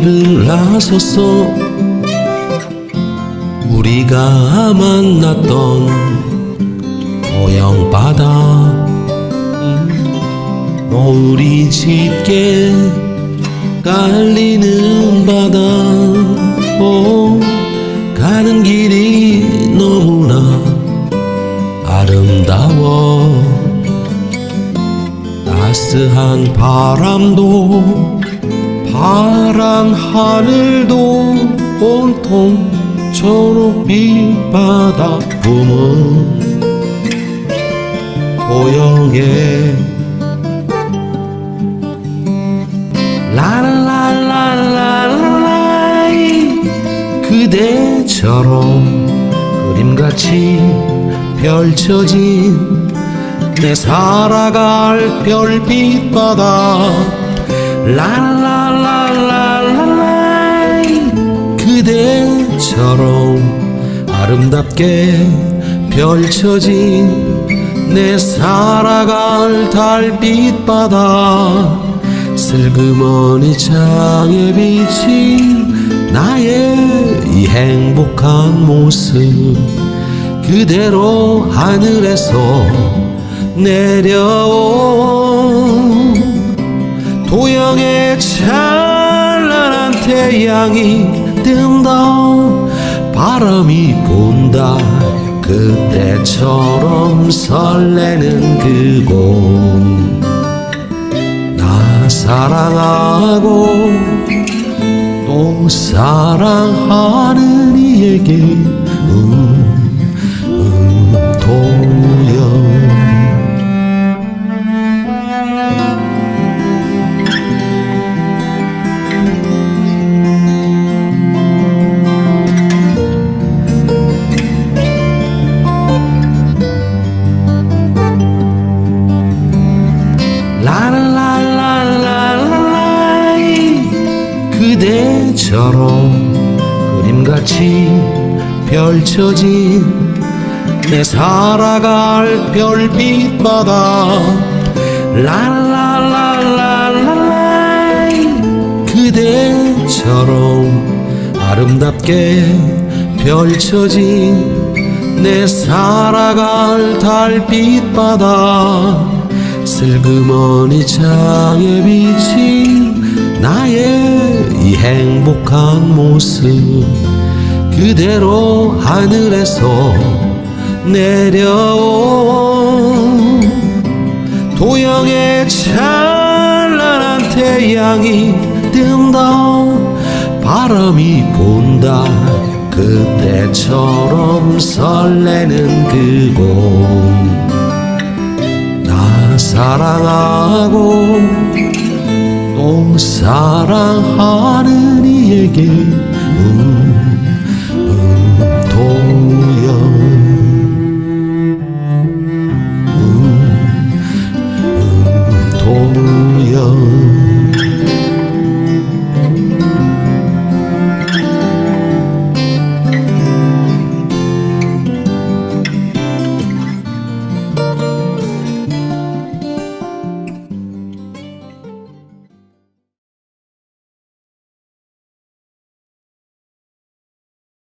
나서서 우리가 만났던 고향바다. 노을이 짙게 깔리는 바다. 오 가는 길이 너무나 아름다워. 따스한 바람도 파란 하늘도 온통 초록 빛 바다 품은 고영에 라라라라라라이 그대처럼 그림같이 펼쳐진 내 살아갈 별빛 바다 라라라라라라이 그대처럼 아름답게 펼쳐진 내 살아갈 달빛 바다 슬그머니 창에 비친 나의 이 행복한 모습 그대로 하늘에서 내려온 태양이 뜬다. 바람이 분다. 그때처럼 설레는 그곳. 나 사랑하고 또 사랑하는 이에게 음, 그대처럼 그림같이 펼쳐진 내 살아갈 별빛 바다 라라라라라라이 그대처럼 아름답게 펼쳐진 내 살아갈 달빛 바다 슬그머니 창에 비친 나의 이 행복한 모습 그대로 하늘에서 내려온 도영의 찬란한 태양이 뜬다 바람이 분다. 그때처럼 설레는 그곳 나 사랑하고 또 사랑하는 이에게